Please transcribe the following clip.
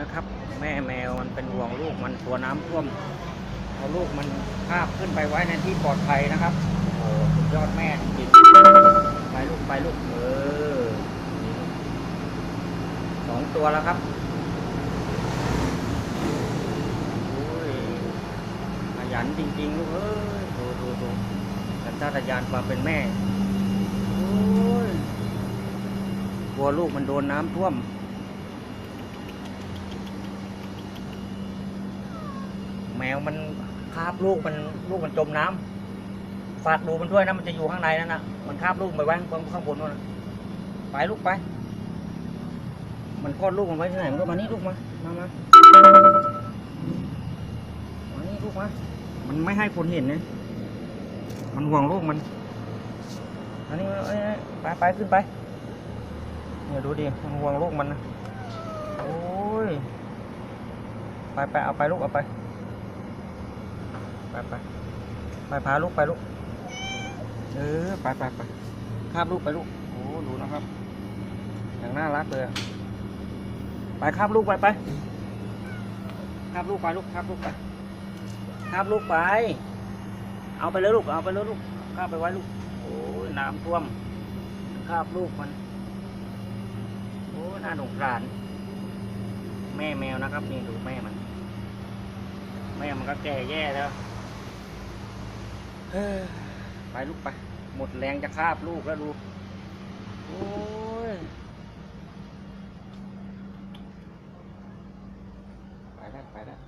นะครับ แม่แมวมันเป็นห่วงลูกมันตัวน้ำท่วมเอาลูกมันคาบขึ้นไปไว้ในที่ปลอดภัยนะครับโอ้โหสุดยอดแม่จริงไปลูกไปลูกเออสองตัวแล้วครับโอ้ยขยันจริงๆลูกเอ้ยดูดูดูสัญชาตญาณความเป็นแม่โอ้ยกลัวลูกมันโดนน้ำท่วม แม วมันคาบลูกมันลูกมันจมน้ำฝากดูมันด้วยนะมันจะอยู่ข้างในนั่นนะมันคาบลูกไปไว้ข้างข้างบนนู่นไปลูกไป มันคลอดลูกมันไว้ที่ไหนมันก็มานี่ลูกมามามามานี่ลูกมามันไม่ให้คนเห็นนะมันห่วงลูกมันอันนี้ไปไปขึ้นไปเนี่ยดูดิมันห่วงลูกมันนะโอ้ยไปไปเอาไปลูกเอาไป ไปไปไปพาลูกไปลูก เออไปไปไปคาบลูกไปลูก โอ้ดูนะครับ อย่างน่ารักเลยไปคาบลูกไปไปคาบลูกไปลูกคาบลูกไปคาบลูกไป เอาไปเลยลูก เอาไปเลยลูกคาบไปไว้ลูก โอ้ยน้ำท่วมคาบลูกมัน โอ้น่าสงสาร แม่แมวนะครับ นี่ดูแม่มัน แม่มันก็แก่แย่แล้ว ไปลูกไป หมดแรงจะคาบลูกแล้วดูโอ้ยไปแล้วไปแล้ว